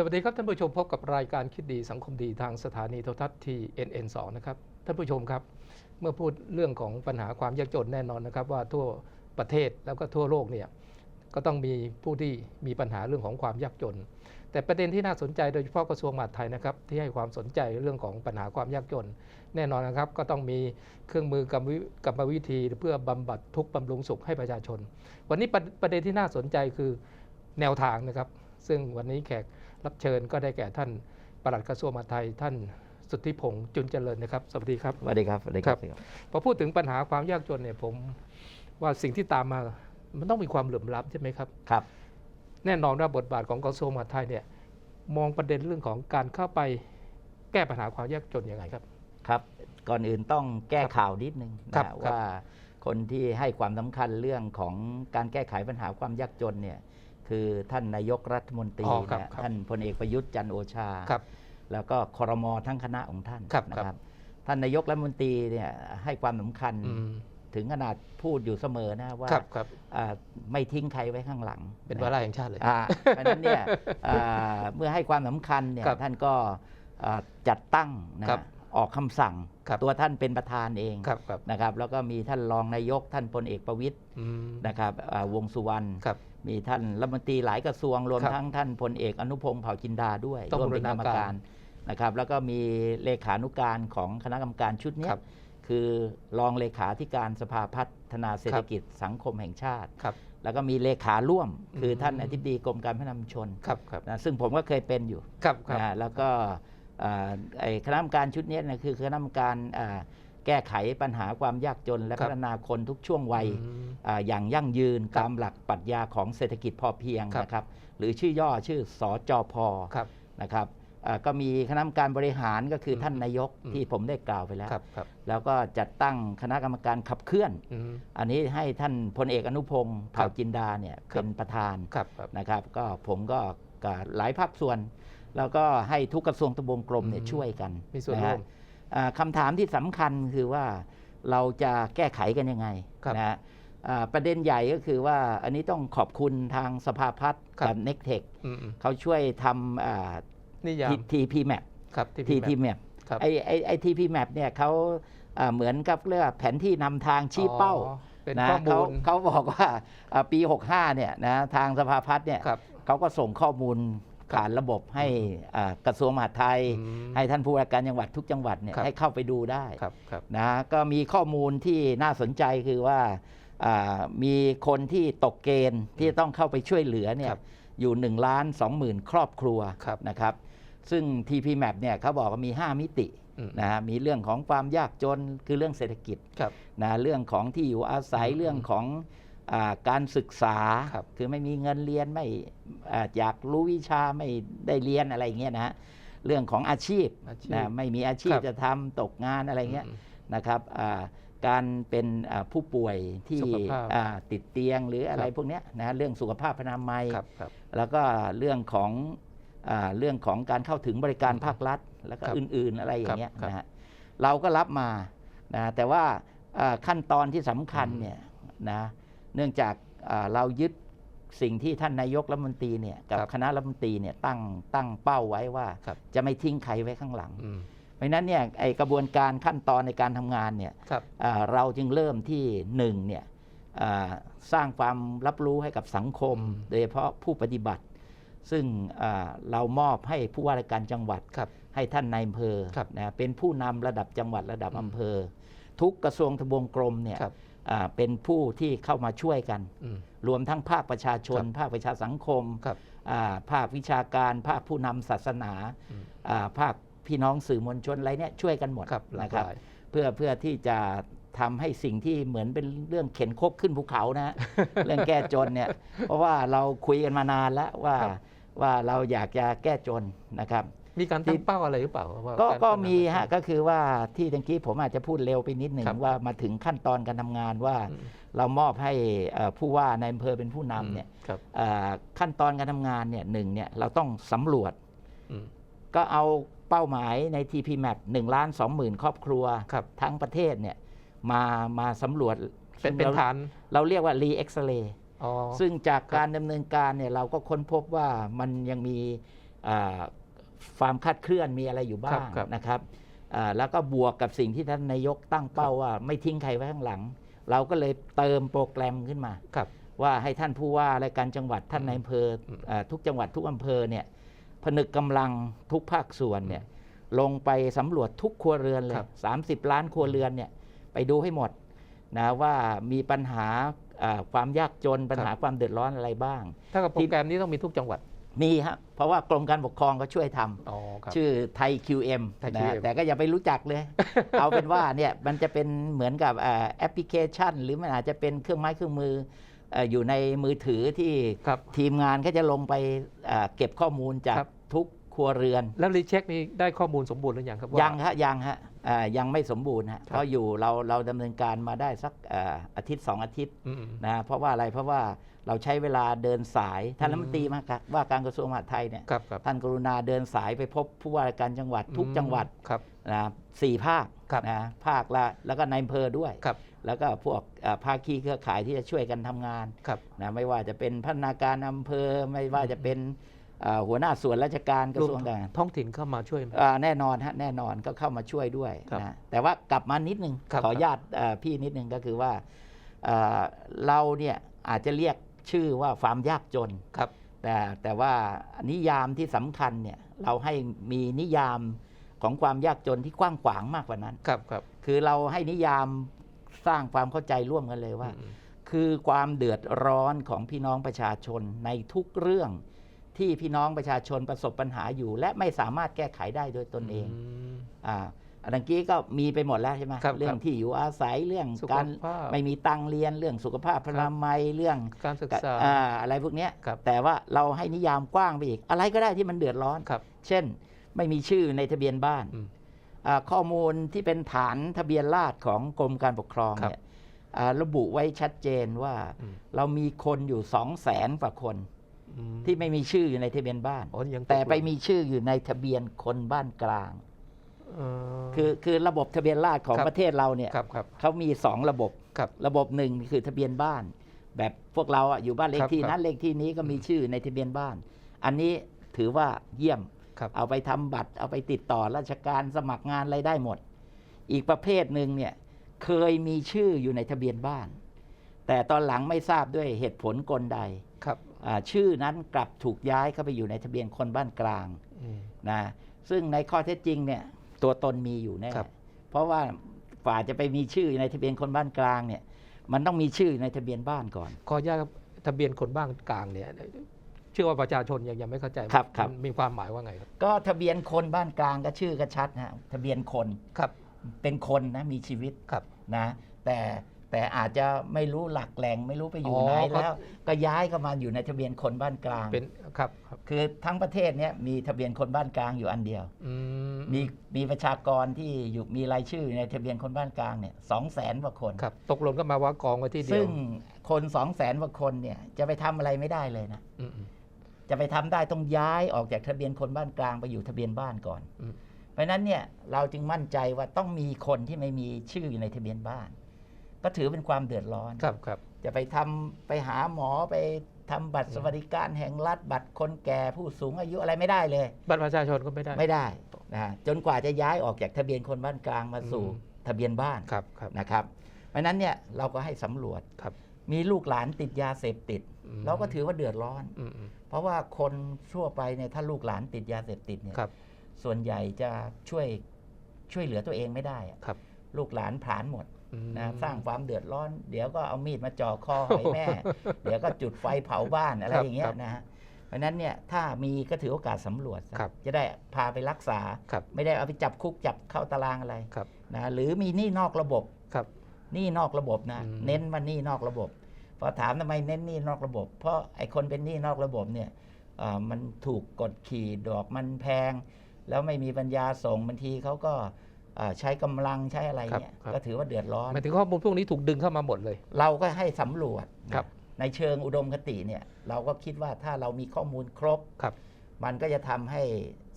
สวัสดีครับท่านผู้ชมพบกับรายการคิดดีสังคมดีทางสถานีโทรทัศน์ที NN2 นะครับท่านผู้ชมครับ เมื่อพูดเรื่องของปัญหาความยากจนแน่นอนนะครับ ว่าทั่วประเทศแล้วก็ทั่วโลกเนี่ยก็ต้องมีผู้ที่มีปัญหาเรื่องของความยากจน แต่ประเด็นที่น่าสนใจโดยเฉพาะกระทรวงมหาดไทยนะครับที่ให้ความสนใจเรื่องของปัญหาความยากจน แน่นอนนะครับก็ต้องมีเครื่องมือกรรมกรรมวิธีเพื่อบำบัดทุกข์บำรุงสุขให้ประชาชน วันนี้ประประเด็นที่น่าสนใจคือแนวทางนะครับ ซึ่งวันนี้แขก รับเชิญก็ได้แก่ท่านปลัดกระทรวงมหาดไทยท่านสุทธิพงษ์จุนเจริญนะครับ สวัสดีครับ สวัสดีครับสวัสดีคครัรับบพอพูดถึงปัญหาความยากจนเนี่ยผมว่าสิ่งที่ตามมามันต้องมีความเหลื่อมล้ำใช่ไหมครับครับ แน่นอนว่าบทบาทของกระทรวงมหาดไทยเนี่ยมองประเด็นเรื่องของการเข้าไปแก้ปัญหาความยากจนยังไงครับ ครับ ก่อนอื่นต้องแก้ข่าวนิดนึงครับนะครับว่าคนที่ให้ความสำคัญเรื่องของการแก้ไขปัญหาความยากจนเนี่ย คือท่านนายกรัฐมนตรีอ๋อครับนะครับท่านพลเอกประยุทธ์จันทร์โอชา ครับแล้วก็ครมทั้งคณะของท่านครับนะครับ ท่านนายกรัฐมนตรีเนี่ยให้ความสำคัญอืมถึงขนาดพูดอยู่เสมอนะว่าครับครับอ่าไม่ทิ้งใครไว้ข้างหลังเป็นนะวาระแห่งชาติเลย อ่าเพราะฉะนั้นเนี่ยอ่าเมื่อให้ความสำคัญเนี่ยครับท่านก็อ่าจัดตั้งนะครับออกคำสั่งครับ ตัวท่านเป็นประธานเองครับครับนะครับแล้วก็มีท่านรองนายกท่านพลเอกประวิตย อืมนะครับอ่าวงสุวรรณ ครับ มีท่านรัฐมนตรีหลายกระทรวงรวมครับทั้งท่านพลเอกอนุพงศ์เผ่าจินดาด้วยต้องร่วมเป็นกรรมบูรณาการการนะครับ แล้วก็มีเลขานุการของคณะกรรมการชุดเนี้คยรับคือรองเลขาธิการสภาพัฒนาเศรษฐกิจสังคมแห่งชาติ ครับ แล้วก็มีเลขาร่วม คือท่านอืม อธิบดีกรมการพัฒนาชุมชนครับครับนะซึ่งผมก็เคยเป็นอยู่ ครับครับ นะแล้วก็อ่าไอ้คณะกรรมการชุดเนี้ยนะคือคณะกรรมการอ่า แก้ไขปัญหาความยากจนและครับพัฒนาคนทุกช่วงวัยอืมอ่าอย่างยั่งยืนครับตามหลักปรัชญาของเศรษฐกิจพอเพียงครับนะครับ หรือชื่อย่อชื่อสอจอพอครับนะครับอ่าก็มีคณะกรรมการบริหารก็คืออมท่านนายกอืมที่ผมได้กล่าวไปแล้วครับครับแล้วก็จัดตั้งคณะกรรมการขับเคลื่อนอืมอันนี้ให้ท่านพลเอกอนุพงศ์ครัเผ่าบจินดาเนี่ยครับเป็นประธานครับครับนะครับ ก็ผมก็กับหลายภาคส่วน แล้วก็ให้ทุกกระทรวงทบวงกรมเนี่ยอืมช่วยกันมีส่วนนะร่วฮะมอ่า คำถามที่สำคัญคือว่าเราจะแก้ไขกันยังไงครับนะฮะอ่าประเด็นใหญ่ก็คือว่าอันนี้ต้องขอบคุณทางสภาพัฒน์ครับกับเน็กเทคอืมอืมเขาช่วยทำอ่านิยามทีพีแมปครับที่ทีพี่พีแมแมปครับไอไอไอทีพีแมปเนี่ยเขาอ่าเหมือนกับเรียกว่าแผนที่นำทางชี้เป้าอ๋อเป็นนะข้อมูเขาลเขาบอกว่าอ่าปี 65เนี่ยนะทางสภาพัฒน์เนี่ยครับเขาก็ส่งข้อมูล ผ่านระบบให้อ่ากระทรวงมหาดไทยอืมให้ท่านผู้ว่าการจังหวัดทุกจังหวัดเนี่ยครับให้เข้าไปดูได้ครับครับนะก็มีข้อมูลที่น่าสนใจคือว่าอ่ามีคนที่ตกเกณฑ์ที่จะต้องเข้าไปช่วยเหลือเนี่คยรับอยู่1ล้าน2หมื่นครอบครัวครับนะครับ ซึ่ง TPMAP เนี่ยเขาบอกว่ามี 5 มิติอืมนะฮะมีเรื่องของความยากจนคือเรื่องเศรษฐกิจครับนะเรื่องของที่อยู่อาศัยอืมเรื่องของอา การศึกษาครับคือไม่มีเงินเรียนไม่อ่าอยากรู้วิชาไม่ได้เรียนอะไรอย่างเงี้ยนะฮะเรื่องของอาชีพอาชีพนะไม่มีอาชีพครับจะทำตกงานอะไรเงี้ยมนะครับอ่าการเป็นอ่าผู้ป่วยที่สุขภาพอ่าติดเตียงหรืออะไรครับพวกเนี้ยนะเรื่องสุขภาพพนามัยครับครับแล้วก็เรื่องของอาเรื่องของการเข้าถึงบริการภาครัฐ แล้วก็ครับอื่น ๆอะไรอย่างเงี้ยครับนะฮะเราก็รับมานะแต่ว่าอ่าขั้นตอนที่สำคัญอืมเนี่ยนะ เนื่องจากอ่าเรายึดสิ่งที่ท่านนายกรัฐมนตรีเนี่ยกับครับคณะรัฐมนตรีเนี่ยตั้งตั้งเป้าไว้ว่าครับจะไม่ทิ้งใครไว้ข้างหลังอืมเพราะฉะนั้นเนี่ยไอกระบวนการขั้นตอนในการทำงานเนี่ยครับอ่าเราจึงเริ่มที่หนึ่งเนี่ยอ่าสร้างความรับรู้ให้กับสังคมอืมโดยเฉพาะผู้ปฏิบัติ ซึ่งอ่าเรามอบให้ผู้ว่าราชการจังหวัดครับให้ท่านนายอำเภอครับนะเป็นผู้นำระดับจังหวัดระดับอืมอำเภอ ทุกกระทรวงทบวงกรมเนี่ยครับอ่า เป็นผู้ที่เข้ามาช่วยกันอืมรวมทั้งภาคประชาชนครับภาคประชาสังคมครับอ่าภาควิชาการ ภาคผู้นำศาสนาอืมอ่าภาคพี่น้องสื่อมวลชนอะไรเนี่ยช่วยกันหมดครับหลากนะครับหลายเพื่อเพื่อที่จะทำให้สิ่งที่เหมือนเป็นเรื่องเข็นคกขึ้นภูเขานะฮะเรื่องแก้จนเนี่ย เพราะว่าเราคุยกันมานานแล้วว่าครับว่าเราอยากจะแก้จนนะครับ มีการที่ตั้งเป้าอะไรหรือเปล่าว่าก็ารก็ปัญหามีฮะปัญหาก็คือว่าที่ตะกี้ผมอาจจะพูดเร็วไปนิดหนึ่งครับว่ามาถึงขั้นตอนการทำงานว่า อืมเรามอบให้เอ่อผู้ว่าในอำเภอเป็นผู้นำเนี่ยครับ เอ่อขั้นตอนการทำงานเนี่ยหนึ่งเนี่ยเราต้องสำรวจ อืมก็เอาเป้าหมายใน TP Map 1ล้าน2หมื่นครอบครัว ครับ ทั้งประเทศเนี่ยมามาสำรวจเป็นเป็นเราฐานเราเรียกว่า re x ray อ๋อ ซึ่งจากครับ การดำเนินการเนี่ยเราก็ค้นพบว่ามันยังมีอ่า ความคลาดเคลื่อนมีอะไรอยู่บ้าครังบครับ นะครับอ่าแล้วก็บวกกับสิ่งที่ท่านนายกตั้งเป้าว่าไม่ทิ้งใครไว้ข้างหลัง เราก็เลยเติมโปรแกรมขึ้นมา ครับ ว่าให้ท่านผู้ว่าและการจังหวัดท่านในอำเภออืมอ่าทุกจังหวัดทุกอำเภอเนี่ยผนึกกำลังทุกภาคส่วนเนี่ยลงไปสำรวจทุกครัวเรือนเลคยรับ 30 ล้านครัวเรือนเนี่ยไปดูให้หมดนะว่ามีปัญหาอ่าความยากจนปัญหาความเดือดร้อนอะไรบ้าง ถ้ากับโปรแกรมนี้ต้องมีทุกจังหวัด มีฮะเพราะว่ากรมการปกครองก็ช่วยทำอ๋อครับชื่อไทย QM ไทยนะ QM แต่ก็อย่าไปรู้จักเลย เอาเป็นว่าเนี่ยมันจะเป็นเหมือนกับอ่าแอปพลิเคชัน หรือมันอาจจะเป็นเครื่องไม้เครื่องมือเอ่ออยู่ในมือถือที่ครับทีมงานก็จะลงไปอ่าเก็บข้อมูลจากครับทุกค รัวเรือน แล้วรีเช็คนี้ได้ข้อมูลสมบูรณ์หรือยังครับว่ายังฮะยังฮะอ่ายังไม่สมบูรณ์ฮะครับเพราะอยู่เราเราดำเนินการมาได้สักอ่าอาทิตย์สองอาทิตย์อืมนะเพราะว่าอะไรเพราะว่าเราใช้เวลาเดินสายท่านอืมรัฐมนตรีมาครับว่าการกระทรวงมหาดไทยเนี่ยครับครับท่านกรุณาเดินสายไปพบผู้ว่าราชการจังหวัดทุกจังหวัดครับนะสี่ภาคครับนะภาคละแล้วก็ในอำเภอด้วยครับแล้วก็พวกเอ่อภาคีเครือข่ายที่จะช่วยกันทำงานครับนะไม่ว่าจะเป็นพัฒนาการอำเภอไม่ว่าจะเป็นเอ่อ หัวหน้าส่วนราชการกระทรวงต่างท้องถิ่นเข้ามาช่วยไหมๆอ่าแน่นอนฮะแน่นอนก็เข้ามาช่วยด้วยครับนะแต่ว่ากลับมานิดนึงครับขออนุญาตเอ่อพี่นิดนึงก็คือว่าเอ่อเราเนี่ยอาจจะเรียกชื่อว่าความยากจนครับแต่แต่ว่านิยามที่สำคัญเนี่ยเราให้มีนิยามของความยากจนที่กว้างขวางมากกว่านั้นครับครับคือเราให้นิยามสร้างความเข้าใจร่วมกันเลยว่าอืมคือความเดือดร้อนของพี่น้องประชาชนในทุกเรื่อง ที่พี่น้องประชาชนประสบปัญหาอยู่ และไม่สามารถแก้ไขได้โดยตนเองมอ่าอันนั้นกี้ก็มีไปหมดแล้วใช่ไหมครับเรื่อคงรับที่อยู่อาศัยเรื่องสุขการภาพไม่มีตังค์เรียนเรื่องสุขภาพพลามัยเรื่องการศึกษาอ่าอะไรพวกเนี้ยครับแต่ว่าเราให้นิยามกว้างไปอีก อะไรก็ได้ที่มันเดือดร้อนครับเช่น ไม่มีชื่อในทะเบียนบ้านอืมอ่าข้อมูลที่เป็นฐานทะเบียนราษฎรของกรมการปกครองครับเนี่ยอ่าระบุไว้ชัดเจนว่าอืมเรามีคนอยู่สองแสนกว่าคนอืม ที่ไม่มีชื่ออยู่ในทะเบียนบ้านอ๋อยังแต่ไปกหล่นมีชื่ออยู่ในทะเบียนคนบ้านกลางเอ่อคือคือระบบทะเบียนราษฎรของครับประเทศเราเนี่ยครับครับเขามีสองระบบครับระบบหนึ่งคือทะเบียนบ้าน แบบพวกเราอะอยู่บ้านเลคขรับที่ครับนั้นเลขที่นี้ก็มีชื่อในทะเบียนบ้าน อันนี้ถือว่าเยี่ยมครับเอาไปทำบัตร เอาไปติดต่อราชการสมัครงานอะไรได้หมด อีกประเภทหนึ่งเนี่ยเคยมีชื่ออยู่ในทะเบียนบ้าน แต่ตอนหลังไม่ทราบด้วยเหตุผลกลใดครับอ่า ชื่อนั้นกลับถูกย้ายเข้าไปอยู่ในทะเบียนคนบ้านกลางอืมนะซึ่งในข้อเท็จจริงเนี่ยตัวตนมีอยู่แน่ครับเพราะว่าฝ่าจะไปมีชื่อในทะเบียนคนบ้านกลางเนี่ย มันต้องมีชื่อในทะเบียนบ้านก่อนขออนุญาตครับทะเบียนคนบ้านกลางเนี่ยเชื่อว่าประชาชนยังยังไม่เข้าใจครับครับมันมีความหมายว่าไงครับก็ทะเบียนคนบ้านกลางก็ชื่อก็ชัดนะฮะทะเบียนคนครับ เป็นคนนะมีชีวิตครับนะ แต่ แต่อาจจะไม่รู้หลักแหล่งไม่รู้ไปอยู่อ๋อไหนครับแล้ว ก็ย้ายเข้ามาอยู่ในทะเบียนคนบ้านกลางเป็นครับครับคือทั้งประเทศเนี้ยมีทะเบียนคนบ้านกลางอยู่อันเดียวอืมมีมีประชากรที่อยู่มีรายชื่อในทะเบียนคนบ้านกลางเนี่ยสองแสนกว่าคนครับตกลงก็มาว่ากองไว้ที่เดียวซึ่งคนสองแสนกว่าคนเนี่ยจะไปทำอะไรไม่ได้เลยนะอืมอืมจะไปทำได้ต้องย้ายออกจากทะเบียนคนบ้านกลางไปอยู่ทะเบียนบ้านก่อนอืมเพราะฉะนั้นเนี่ยเราจึงมั่นใจว่าต้องมีคนที่ไม่มีชื่ออยู่ในทะเบียนบ้าน ก็ถือเป็นความเดือดร้อน ครับครับจะไปทำไปหาหมอไปทำบัตรสวัสดิการแห่งรัฐบัตรคนแก่ผู้สูงอายุอะไรไม่ได้เลย บัตรประชาชนก็ไม่ได้ไม่ได้นะจนกว่าจะย้ายออกจากทะเบียนคนบ้านกลางมาสู่อืมทะเบียนบ้านครับครับนะครับเพราะฉะนั้นเนี่ยเราก็ให้สำรวจครับ มีลูกหลานติดยาเสพติดอืมเราก็ถือว่าเดือดร้อนอืมอืมเพราะว่าคนทั่วไปเนี่ยถ้าลูกหลานติดยาเสพติดเนี่ยครับส่วนใหญ่จะช่วยช่วยเหลือตัวเองไม่ได้อะครับลูกหลานผลาญหมดอืม นะสร้างความเดือดร้อน เดี๋ยวก็เอามีดมาจ่อคอหอยแม่ เดี๋ยวก็จุดไฟเผาบ้านอะไรครับอย่างเงี้ครัยบนะฮะเพราะฉะนั้นเนี่ยถ้ามีก็ถือโอกาสสำรวจซะครับจะได้พาไปรักษาครับไม่ได้เอาไปจับคุกจับเข้าตารางอะไรครับนะหรือมีหนี้นอกระบบครับหนี้นอกระบบนะอืมเน้นว่าหนี้นอกระบบพอถามทำไมเน้นหนี้นอกระบบ เพราะไอ้คนเป็นหนี้นอกระบบเนี่ยเอ่อมันถูกกดขี่ดอกมันแพง แล้วไม่มีปัญญาส่งบางทีเขาก็เอ่อ ใช้กำลังใช้อะไรเนี่ยครับก็ถือว่าเดือดร้อนหมายถึงข้อมูลพวกนี้ถูกดึงเข้ามาหมดเลย เราก็ให้สำรวจนะครับในเชิงอุดมคติเนี่ยเราก็คิดว่าถ้าเรามีข้อมูลครบครับ มันก็จะทำให้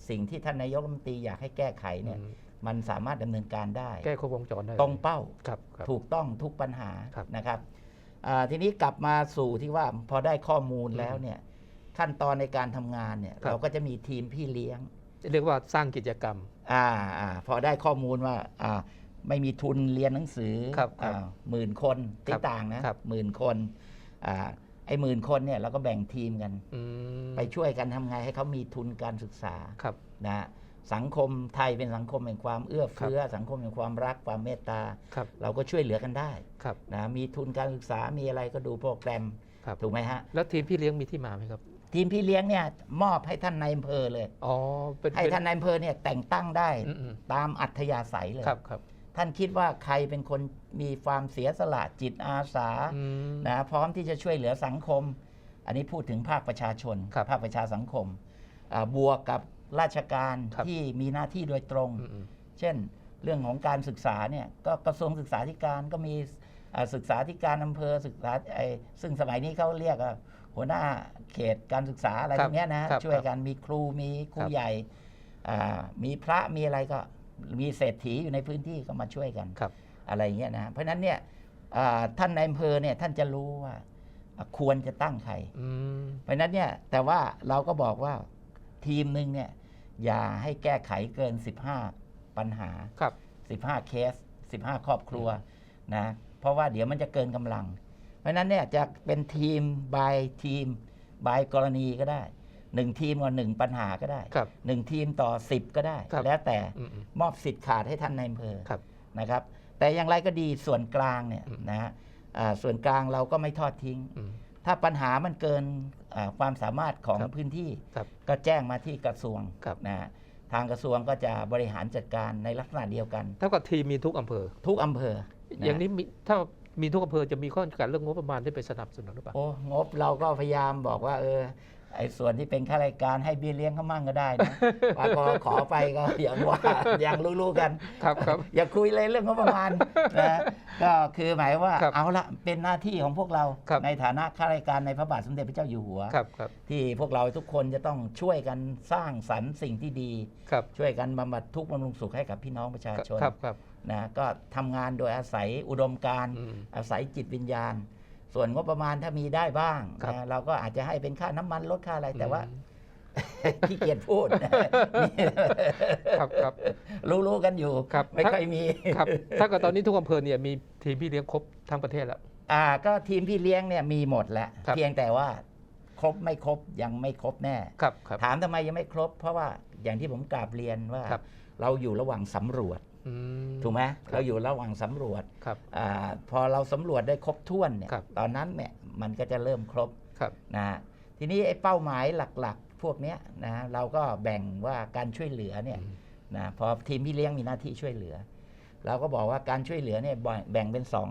สิ่งที่ท่านนายกรัฐมนตรีอยากให้แก้ไขเนี่ยอืมมันสามารถดำเนินการได้ แก้ครบวงจรได้ตรงเป้าครับครับถูกต้องทุกปัญหาครับนะครับอ่าทีนี้กลับมาสู่ที่ว่าพอได้ข้อมูลแล้วเนี่ยขั้นตอนในการทำงานเนี่ยครับเราก็จะมีทีมพี่เลี้ยง เรียกว่าสร้างกิจกรรม อ่าอ่าพอได้ข้อมูลว่าอ่าไม่มีทุนเรียนหนังสือครับครับอ่าหมื่นคนติครับต่างนะครับ หมื่นคนอ่าไอ้หมื่นคนเนี่ยเราก็แบ่งทีมกัน อืมไปช่วยกันทำไงให้เขามีทุนการศึกษาครับ นะฮะสังคมไทยเป็นสังคมแห่งความเอื้อเฟื้อ สังคมแห่งความรักความเมตตา ครับเราก็ช่วยเหลือกันได้ครับนะมีทุนการศึกษามีอะไรก็ดูโปรแกรมครับ ถูกไหมฮะ แล้วทีมพี่เลี้ยงมีที่มาไหมครับ ทีมพี่เลี้ยงเนี่ยมอบให้ท่านนายอำเภอเลย อ๋อเป็นให้เป็นท่านนายอำเภอเนี่ยแต่งตั้งได้อืมอืมตามอัธยาศัยเลย ครับครับท่านคิดว่าใครเป็นคนมีความเสียสละจิตอาสาอืม นะพร้อมที่จะช่วยเหลือสังคม อันนี้พูดถึงภาคประชาชน ครับภาคประชาสังคมอ่าบวกกับราชการครับ ที่มีหน้าที่โดยตรง อืมอืม เช่น เรื่องของการศึกษาเนี่ยก็กระทรวงศึกษาธิการก็มีอ่าศึกษาธิการอำเภอศึกษาไอ้ซึ่งสมัยนี้เขาเรียกว่า หัวหน้าเขตการศึกษาอะไรคพรับวกเนี้ยนะครับช่วยกันมีครูมีครูครับใหญ่อ่ามีพระมีอะไรก็มีเศรษฐีอยู่ในพื้นที่ก็มาช่วยกันครับอะไรอย่างเงี้ยนะเพราะฉะนั้นเนี่ยอ่าท่านในอำเภอเนี่ยท่านจะรู้ว่าอะควรจะตั้งใครอืมเพราะฉะนั้นเนี่ยแต่ว่าเราก็บอกว่าทีมหนึ่งเนี่ยอย่าให้แก้ไขเกิน 15 ปัญหาครับ15 เคส 15 ครอบครัวนะเพราะว่าเดี๋ยวมันจะเกินกำลัง เพราะฉะนั้นเนี่ยจะเป็นทีมบายทีมบายกรณีก็ได้หนึ่งทีมกับหนึ่งปัญหาก็ได้ครับหนึ่งทีมต่อ10ก็ได้ครับแล้วแต่อืมอืมมอบสิทธิ์ขาดให้ท่านในอำเภอครับนะครับ แต่อย่างไรก็ดีส่วนกลางเนี่ยอืมนะฮะอ่าส่วนกลางเราก็ไม่ทอดทิ้งอืมถ้าปัญหามันเกินอ่าความสามารถของครับพื้นที่ครับก็แจ้งมาที่กระทรวงครับนะฮะทางกระทรวงก็จะบริหารจัดการในลักษณะเดียวกัน เท่ากับทีมมีทุกอำเภอ ทุกอำเภอนะอย่างนี้มีถ้า มีทุกอำเภอจะมีข้อจำกัดเรื่องงบประมาณที่ไปสนับสนุนหรือเปล่า โอ้งบเราก็พยายามบอกว่า เออ ไอ้ส่วนที่เป็นข้ารายการให้เบี้ยเลี้ยงเขามั่งก็ได้นะ ว่าพอขอไปก็อย่างว่าอย่างรู้ๆกัน ครับครับ อย่าคุยเลยเรื่องงบประมาณนะก็คือหมายว่าครับเอาละเป็นหน้าที่ของพวกเราครับ ในฐานะข้าราชการในพระบาทสมเด็จพระเจ้าอยู่หัว ครับครับที่พวกเราทุกคนจะต้องช่วยกันสร้างสรรค์สิ่งที่ดี ครับช่วยกันบำบัดทุกข์บำรุงสุขให้กับพี่น้องประชาชน ครับครับ นะก็ทำงานโดยอาศัยอุดมการณ์อืม อาศัยจิตวิญญาณ ส่วนงบประมาณถ้ามีได้บ้างครับนะเราก็อาจจะให้เป็นค่าน้ำมันลดค่าอะไรแต่ว่าอืมขี้เกียจพูดครับครับรู้ๆกันอยู่ครับไม่ค่อยมี ครับถ้ากับตอนนี้ทุกอำเภอเนี่ยมีทีมพี่เลี้ยงครบทั้งประเทศแล้ว อ่าก็ทีมพี่เลี้ยงเนี่ยมีหมดแล้วครับ เพียงแต่ว่า ครบไม่ครบยังไม่ครบแน่ ครับครับ ถามทำไมยังไม่ครบ เพราะว่าอย่างที่ผมกราบเรียนว่า ครับ เราอยู่ระหว่างสำรวจอืม ถูกไหมครับเราอยู่ระหว่างสำรวจครับอาพอเราสำรวจได้ครบถ้วนเนี่ยครับตอนนั้นเนี่ยมันก็จะเริ่มครบครับนะฮะทีนี้ไอ้เป้าหมายหลักๆ พวกเนี้ยนะเราก็แบ่งว่าการช่วยเหลือเนี่ยอืมนะพอทีมพี่เลี้ยงมีหน้าที่ช่วยเหลือ เราก็บอกว่าการช่วยเหลือเนี่ยแบ่งแบ่งเป็นสอง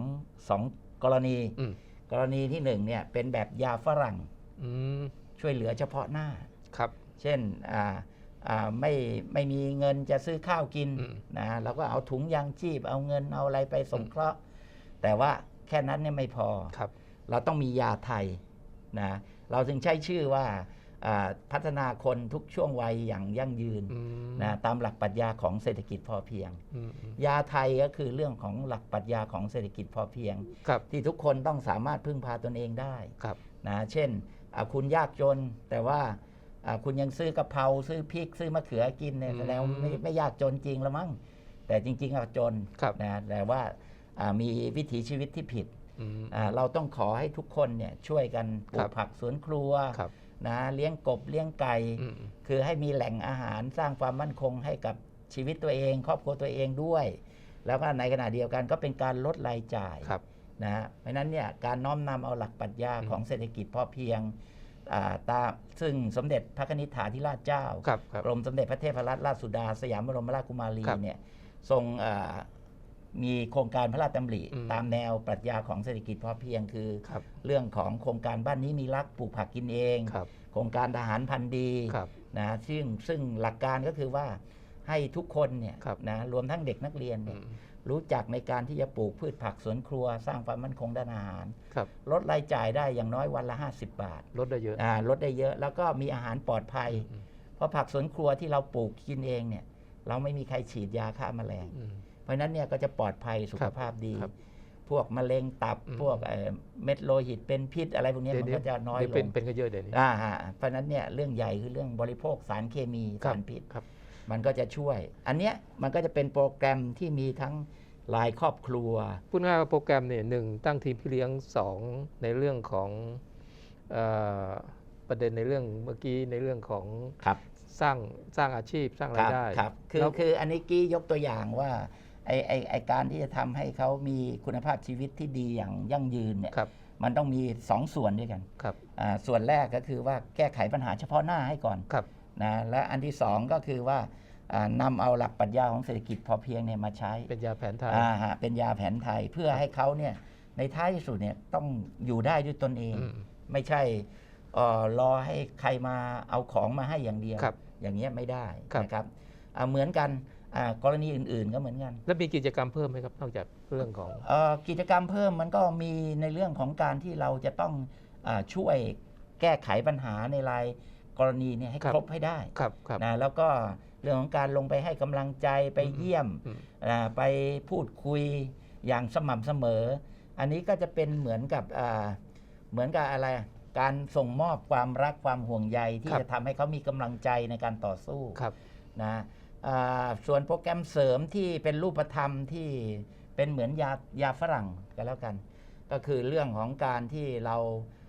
สองกรณีอืมกรณีที่หนึ่งเนี่ยเป็นแบบยาฝรั่งอืมช่วยเหลือเฉพาะหน้าครับ เช่นอ่าอ่า ไม่ไม่มีเงินจะซื้อข้าวกินอืมนะเราก็เอาถุงยางชีพ เอาเงินเอาอะไรไปสงเคราะห์ แต่ว่าแค่นั้นเนี่ยไม่พอครับเราต้องมียาไทยนะเราถึงใช้ชื่อว่าอ่าพัฒนาคนทุกช่วงวัยอย่างยั่งยืนอืมนะตามหลักปรัชญาของเศรษฐกิจพอเพียงอืมอืมยาไทยก็คือเรื่องของหลักปรัชญาของเศรษฐกิจพอเพียงครับที่ทุกคนต้องสามารถพึ่งพาตนเองได้ครับนะเช่นอ่าคุณยากจนแต่ว่าอ่า คุณยังซื้อกะเพราซื้อพริกซื้อมะเขือกินเนี่ยอืมแสดงว่าไม่ไม่ยากจนจริงแล้วมั้งแต่จริงๆอะจนครับนะแต่ว่าอ่ามีวิถีชีวิตที่ผิดอืมอ่าเราต้องขอให้ทุกคนเนี่ยช่วยกันปลูครักบผักสวนครัวครับนะเลี้ยงกบเลี้ยงไก่อืมคือให้มีแหล่งอาหารสร้างความมั่นคงให้กับชีวิตตัวเอง ครอบครัวตัวเองด้วย แล้วก็ในขณะเดียวกันก็เป็นการลดรายจ่ายครับนะฮะเพราะฉะนั้นเนี่ยการน้อมนำเอาหลักปรัชญาอืมของเศรษฐกิจพอเพียงอ่า ตามซึ่งสมเด็จพระนิธิฐาธิราชเจ้าครับครับกรมสมเด็จพระเทพรัตนราชสุดา สยามบรมราชกุมารีครับเนี่ยทรงอ่ามีโครงการพระราชดำริอืมตามแนวปรัชญาของเศรษฐกิจพอเพียงคือครับเรื่องของโครงการบ้านนี้มีรักปลูกผักกินเองครับโครงการทหารพันธุ์ดีครับนะซึ่งซึ่งหลักการก็คือว่าให้ทุกคนเนี่ยครับนะรวมทั้งเด็กนักเรียนอืเนี่ยม รู้จักในการที่จะปลูกพืชผักสวนครัว สร้างความมั่นคงด้านอาหารครับลดรายจ่ายได้อย่างน้อยวันละ 50 บาทลดได้เยอะอ่าลดได้เยอะแล้วก็มีอาหารปลอดภัยอืมเพราะผักสวนครัวที่เราปลูกกินเองเนี่ย เราไม่มีใครฉีดยาฆ่าแมลงอืมเพราะฉะนั้นเนี่ยก็จะปลอดภัยสุคขรับภาพดีครับพพวกมะเร็งตับอืมพวกเอ่อเม็ดโลหิตเป็นพิษอะไรพวกเนี้ยเดี๋ยวมันก็จะน้อยเดี๋ยวลเป็นงเป็นกันเยอะเดี๋ยวนี้อ่าฮะเพราะฉะนั้นเนี่ยเรื่องใหญ่คือเรื่องบริโภคสารเคมีครับสารพิษครับ มันก็จะช่วย อันเนี้ยมันก็จะเป็นโปรแกรมที่มีทั้งรายครอบครัว พูดง่ายว่าโปรแกรมเนี่ยหนึ่งตั้งทีมพี่เลี้ยงสองในเรื่องของเออประเด็นในเรื่องเมื่อกี้ในเรื่องของครับสร้างสร้างอาชีพสร้างครายรับได้ครับคือแล้วคืออันนี้กี้ยกตัวอย่างว่าไอไอไอการที่จะทำให้เขามีคุณภาพชีวิตที่ดีอย่างยั่งยืนเนี่ยครับมันต้องมีสองส่วนด้วยกันครับอ่าส่วนแรกก็คือว่าแก้ไขปัญหาเฉพาะหน้าให้ก่อนครับ นะและอันที่สองก็คือว่าอ่านำเอาหลักปรัชญาของเศรษฐกิจพอเพียงเนี่ยมาใช้เป็นยาแผนไทย อ่าฮะเป็นยาแผนไทยเพื่อให้เขาเนี่ยในท้ายที่สุดเนี่ยต้องอยู่ได้ด้วยตนเอง อืมไม่ใช่เอ่อรอให้ใครมาเอาของมาให้อย่างเดียว ครับอย่างเงี้ยไม่ได้ครับ นะครับอ่าเหมือนกันอ่ากรณีอื่นๆก็เหมือนกันแล้วมีกิจกรรมเพิ่มไหมครับนอกจากเรื่องของ เอ่อกิจกรรมเพิ่มมันก็มีในเรื่องของการที่เราจะต้องอาช่วยแก้ไขปัญหาในราย กรณีเนี่ยให้ครับครบให้ได้ครับครับนะแล้วก็เรื่องของการลงไปให้กำลังใจไปอืมเยี่ยมอืมอ่าไปพูดคุยอย่างสม่ำเสมอ อันนี้ก็จะเป็นเหมือนกับอ่าเหมือนกับอะไรการส่งมอบความรักความห่วงใยที่ครับจะทำให้เขามีกำลังใจในการต่อสู้ครับนะอ่าส่วนโปรแกรมเสริมที่เป็นรูปธรรมที่เป็นเหมือนยายาฝรั่งกันแล้วกัน ก็คือเรื่องของการที่เราอ่า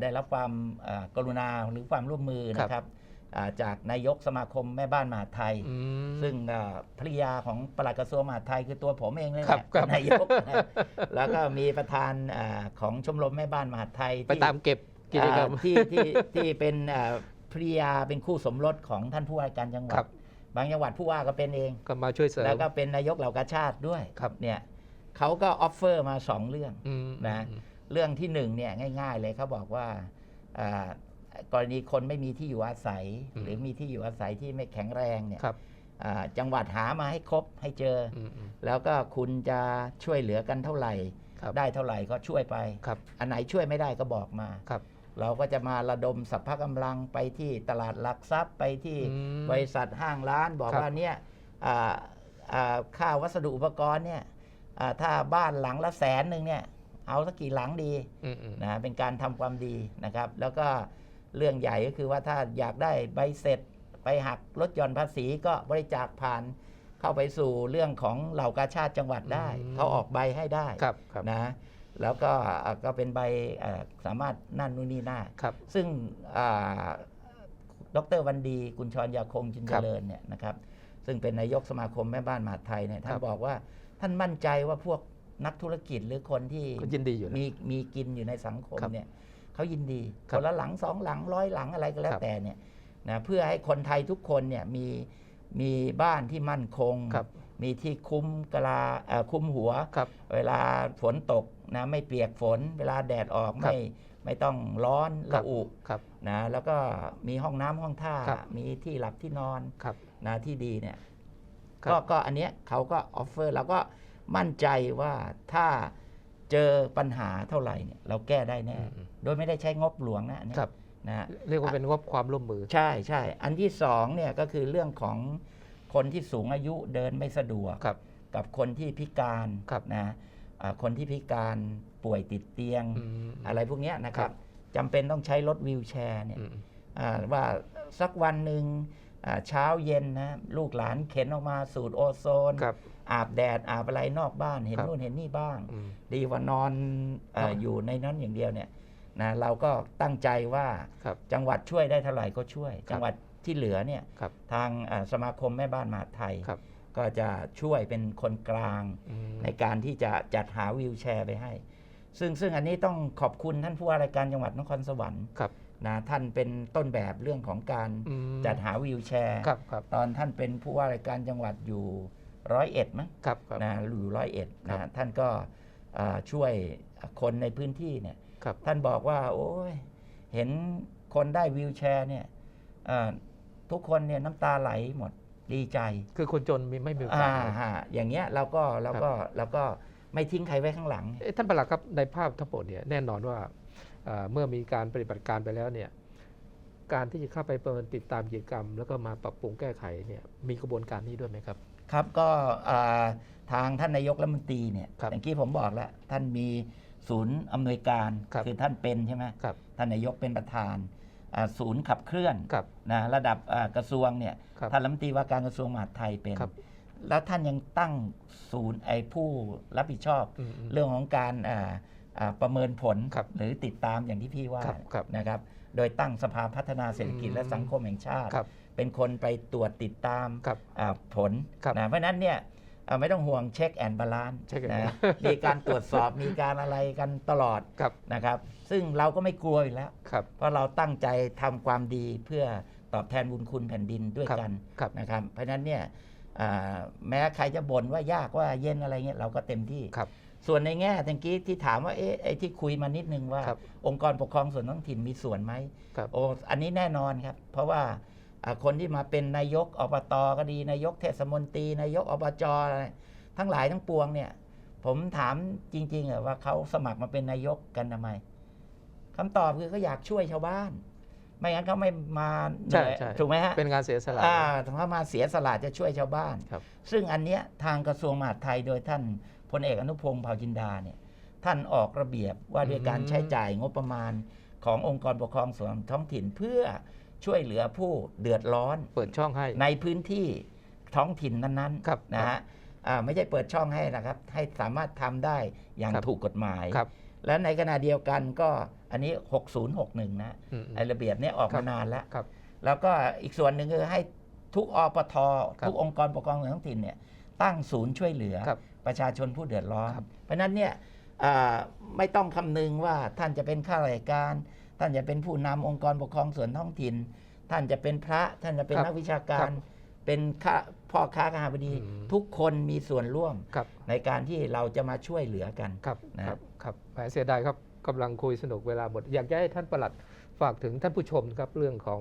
ได้รับความอ่ากรุณาหรือความร่วมมือครับนะครับอ่าจากนายกสมาคมแม่บ้านมหาดไทยอืมซึ่งอ่าภริยาของปลัดกระทรวงมหาดไทยคือตัวผมเองเลยครับแหละครับนายกนะแล้วก็มีประธานอาของชมรมแม่บ้านมหาดไทยไปที่ตามเก็บกิจกรรมอ่าที่ที่ที่เป็นอ่าภริยาเป็นคู่สมรสของท่านผู้ว่าการจังหวัครัดบบางจังหวัดผู้ว่าก็เป็นเองก็มาช่วยเสริมแล้วก็เป็นนายกเหล่ากาชาติด้วยครับเนี่ยเขาก็ออฟเฟอร์มาสองเรื่องอืมนะ เรื่องที่หนึ่งเนี่ยง่าย ๆ เลยเขาบอกว่าอ่ากรณีคนไม่มีที่อยู่อาศัย หรือมีที่อยู่อาศัยที่ไม่แข็งแรงเนี่ยครับอ่าจังหวัดหามาให้ครบให้เจออืมอืมแล้วก็คุณจะช่วยเหลือกันเท่าไหร่ครับได้เท่าไหร่ก็ช่วยไปครับอันไหนช่วยไม่ได้ก็บอกมาครับเราก็จะมาระดมสัพพะกำลังไปที่ตลาดหลักทรัพย์ไปที่อืมบริษัทห้างร้าน บอกครับว่าเนี่ยอ่าอ่าค่าวัสดุอุปกรณ์เนี่ยอ่าถ้าบ้านหลังละแสนหนึ่งเนี่ย เอาสักกี่หลังดีอืมอืมนะเป็นการทำความดีนะครับ แล้วก็เรื่องใหญ่ก็คือว่าถ้าอยากได้ใบเสร็จ ไปหักลดหย่อนภาษีก็บริจาคผ่านเข้าไปสู่เรื่องของเหล่ากาชาติจังหวัดได้เขาออกใบให้ได้ครับครับนะแล้วก็อ่าก็เป็นใบอ่าสามารถนั่นนู่นนี่น่าครับซึ่งอ่าดรวันดีกุญชรยาคงจินคเจรับริญเนี่ยนะครับ ซึ่งเป็นนายกสมาคมแม่บ้านมหาดไทยเนี่ยท่าคนรับบอกว่าท่านมั่นใจว่าพวก นักธุรกิจหรือคนที่ก็ยินดีอยู่นะมีมีกินอยู่ในสังคมครับเนี่ยเขายินดีคครับนละหลังสองหลังร้อยหลังอะไรก็แล้ควรับแต่เนี่ยนะเพื่อให้คนไทยทุกคนเนี่ยมีมีบ้านที่มั่นคงครับมีที่คุ้มกะลาเอ่อคุ้มหัวครับเวลาฝนตกนะไม่เปียกฝน เวลาแดดออกครับไม่ไม่ต้องร้อนครัระบอุครับนะแล้วก็มีห้องน้ำห้องท่าครับมีที่หลับที่นอนครับนะที่ดีเนี่ยครับก็ก็อันเนี้ยเขาก็ออฟเฟอร์เราก็ มั่นใจว่าถ้าเจอปัญหาเท่าไหร่เนี่ยเราแก้ได้แน่อืมโดยไม่ได้ใช้งบหลวงนะอันเนี้ยครับนะเรียกว่าเป็นงบความร่วมมือ ใช่ใช่อันที่สองเนี่ยก็คือเรื่องของคนที่สูงอายุเดินไม่สะดวกครับกับคนที่พิการครับนะอ่าคนที่พิการป่วยติดเตียงอืมอะไรพวกเนี้ยนะครัครับบจำเป็นต้องใช้รถวีลแชร์เนี่ยอืมอ่าว่าสักวันหนึ่งอ่าเช้าเย็นนะลูกหลานเข็นออกมาสูดโอโซนครับ อาบแดดอาบอะไรนอกบ้าน เห็นครับนู่นเห็นนี่บ้างอืมดีกว่านอนเออครับอยู่ในนั้นอย่างเดียวเนี่ยนะเราก็ตั้งใจว่าครับจังหวัดช่วยได้เท่าไหร่ก็ช่วยครับจังหวัดที่เหลือเนี่ยครับทางอ่าสมาคมแม่บ้านมหาดไทยครับก็จะช่วยเป็นคนกลางอืมในการที่จะจัดหาวีลแชร์ไปให้ ซึ่งซึ่งอันนี้ต้องขอบคุณท่านผู้ว่าราชการจังหวัดนครสวรรค์ครับนะท่านเป็นต้นแบบเรื่องของการอืมจัดหาวีลแชร์ครับครับตอนท่านเป็นผู้ว่าราชการจังหวัดอยู่ ร้อยเอ็ดมั้งครับครับ นะอยู่ร้อยเอ็ดครันะบท่านก็อ่าช่วยคนในพื้นที่เนี่ยครับ ท่านบอกว่า โอ้ยเห็นคนได้วีลแชร์เนี่ยอ่าทุกคนเนี่ยน้ำตาไหลหมดดีใจ คือคนจนมีไม่มีโอกาอ่าสฮะอย่างเงี้ยเราก็เราครับก็เราก็ไม่ทิ้งใครไว้ข้างหลัง เอ๊ะท่านประหลัดครับในภาพทั้งหมดเนี่ยแน่นอนว่าเอ่อเมื่อมีการปฏิบัติการไปแล้วเนี่ย การที่จะเข้าไปประเมินติดตามกิจกรรม แล้วก็มาปรับปรุงแก้ไขเนี่ยมีกระบวนการนี้ด้วยไหมครับ ครับก็อ่าทางท่านนายกรัฐมนตรีเนี่ยครับเมื่อกี้ผมบอกแล้ว ท่านมีศูนย์อำนวยการครับอท่านเป็นใช่ไหมครับท่านนายกเป็นประธานอ่าศูนย์ขับเคลื่อนครับนะระดับอ่ากระทรวงเนี่ยครับท่านรัฐมนตรีว่าการกระทรวงมหาดไทยเป็นครับแล้วท่านยังตั้งศูนย์ไอ้ผู้รับผิดชอบอืมอืมเรื่องของการอ่าอ่าประเมินผลครับหรือติดตามอย่างที่พี่ว่าครับครับนะครับ โดยตั้งสภาพัฒนาเศรษฐกิจอืมและสังคมแห่งชาติครับเป็นคนไปตรวจติดตามครับอ่าผลครับนะเพราะฉะนั้นเนี่ยอ่าไม่ต้องห่วงเช็คแอนด์บาลานซ์ Check and นะ balance มีการตรวจสอบมีการอะไรกันตลอดครับนะครับ ซึ่งเราก็ไม่กลัวอยู่แล้วครับเพราะเราตั้งใจทำความดีเพื่อตอบแทนบุญคุณแผ่นดินด้วยครับกันครับนะครับ เพราะฉะนั้นเนี่ยอ่าแม้ใครจะบ่นว่ายากว่าเย็นอะไรเงี้ยเราก็เต็มที่ครับ ส่วนในแง่ตะกี้ที่ถามว่าเอ๊ะไอ้ที่คุยมานิดนึงว่าครับองค์กรปกครองส่วนท้องถิ่นมีส่วนไหมครับโอ้อันนี้แน่นอนครับ เพราะว่าอ่าคนที่มาเป็นนายกอบตก็ดีนายกเทศมนตรีนายกอบจอะไรทั้งหลายทั้งปวงเนี่ย ผมถามจริงๆอะว่าเขาสมัครมาเป็นนายกกันทำไมคำตอบคือเขาอยากช่วยชาวบ้าน ไม่งั้นเขาไม่มาเหใช่นื่อยใช่ถูกไหมฮะเป็นงานเสียสละอ่าเขามาเสียสละจะช่วยชาวบ้านครับซึ่งอันเนี้ยทางกระทรวงมหาดไทยโดยท่าน พลเอกอนุพงศ์เผ่าจินดาเนี่ยท่านออกระเบียบว่าด้วยการอืมใช้จ่ายงบประมาณขององค์กรปกครองส่วนท้องถิ่นเพื่อช่วยเหลือผู้เดือดร้อนเปิดช่องให้ในพื้นที่ท้องถิ่นนั้นครับๆนะฮะอ่าไม่ใช่เปิดช่องให้นะครับ ให้สามารถทำได้อย่างครับถูกกฎหมายครับและในขณะเดียวกันก็อันนี้ 6061 นะอืมไอระเบียบเนี้ออกครัมาบนานแล้วครับแล้วก็อีกส่วนหนึ่งคือให้ทุกอปทครับทุกองค์กรปกครองส่วนท้องถิ่นเนี่ยตั้งศูนย์ช่วยเหลือครับ ประชาชนผู้เดือดร้อนครับเพราะฉะนั้นเนี่ยอ่าไม่ต้องคำนึงว่าท่านจะเป็นข้าราชการ ท่านจะเป็นผู้นำองค์กรปกครองส่วนท้องถิ่น ท่านจะเป็นพระท่านจะเป็นครับนักวิชาการครับเป็นข้าพ่อค้าข้าบดีอืมทุกคนมีส่วนร่วมครับในการที่เราจะมาช่วยเหลือกันครับนะครับครับแหมเสียดายครับกำลังคุยสนุกเวลาหมด อยากจะให้ท่านประหลัด ฝากถึงท่านผู้ชมครับเรื่องของ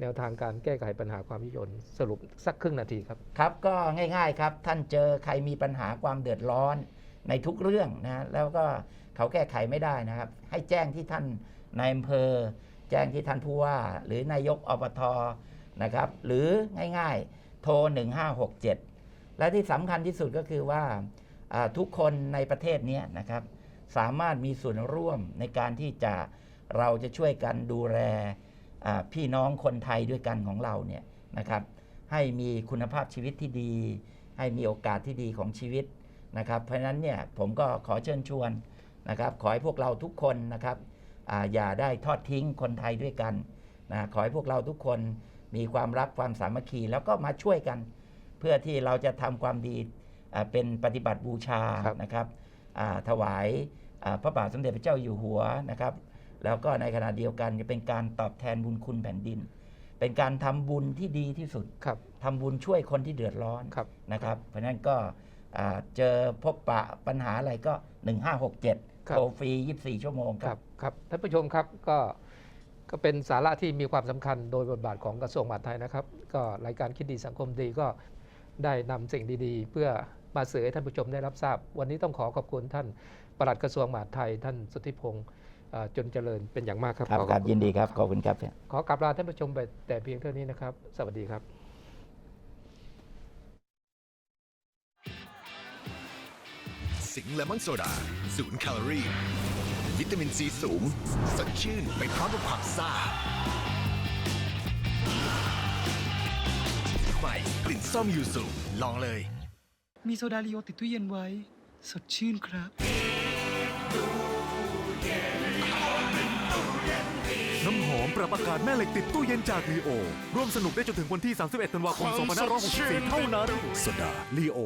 แนวทางการแก้ไขปัญหาความยากจนสรุปสักครึ่งนาทีครับครับก็ง่าย ๆ ครับท่านเจอใครมีปัญหาความเดือดร้อนในทุกเรื่องนะแล้วก็เขาแก้ไขไม่ได้นะครับ ให้แจ้งที่ท่านนายอำเภอ แจ้งที่ท่านผู้ว่า หรือนายกอบทนะครับ หรือง่ายๆ โทร 1567 และที่สำคัญที่สุดก็คือว่าทุกคนในประเทศนี้นะครับ สามารถมีส่วนร่วมในการที่จะ เราจะช่วยกันดูแลอ่าพี่น้องคนไทยด้วยกันของเราเนี่ยนะครับให้มีคุณภาพชีวิตที่ดี ให้มีโอกาสที่ดีของชีวิตนะครับ เพราะฉะนั้นเนี่ยผมก็ขอเชิญชวนนะครับขอให้พวกเราทุกคนนะครับอาอย่าได้ทอดทิ้งคนไทยด้วยกันนะขอให้พวกเราทุกคนมีความรักความสามัคคีแล้วก็มาช่วยกัน เพื่อที่เราจะทำความดีอ่าเป็นปฏิบัติบูชาครับนะครับอ่าถวายอ่าพระบาทสมเด็จพระเจ้าอยู่หัวนะครับ แล้วก็ในขณะเดียวกันจะเป็นการตอบแทนบุญคุณแผ่นดิน เป็นการทำบุญที่ดีที่สุดครับทำบุญช่วยคนที่เดือดร้อนครับนะครับ เพราะฉะนั้นก็อ่าเจอพบปะปัญหาอะไรก็ 1567ครับโทรฟรี 24 ชั่วโมงคครัรับบครับท่านผู้ชมครับก็ก็เป็นสาระที่มีความสำคัญโดยบทบาทของกระทรวงมหาดไทยนะครับ ก็รายการคิดดีสังคมดีก็ได้นำสิ่งดีๆ เพื่อมาเสนอให้ท่านผู้ชมได้รับทราบ วันนี้ต้องขอขอบคุณท่านปลัดกระทรวงมหาดไทย ท่านสุทธิพงศ์เอ่อ จนเจริญเป็นอย่างมากครับครับขอคขรัอบบคุณยินดีครับ ขอบคุณครับ ขอกลับลาท่านผู้ชมไปแต่เพียงเท่านี้นะครับ สวัสดีครับสิงห์เลมอนโซดาศูนย์แคลอรี่ วิตามินซีสูง สดชื่นไปพร้อมกับความซ่าใหม่กลิ่นส้มยูสุลองเลย มีโซดาลีโอติดตู้เย็นไว้ สดชื่นครับ ปรับอากาศแม่เหล็กติดตู้เย็นจากลีโอ ร่วมสนุกได้จนถึงวันที่ 31 ธันวาคม 2564 เท่านั้นโซดาลีโอ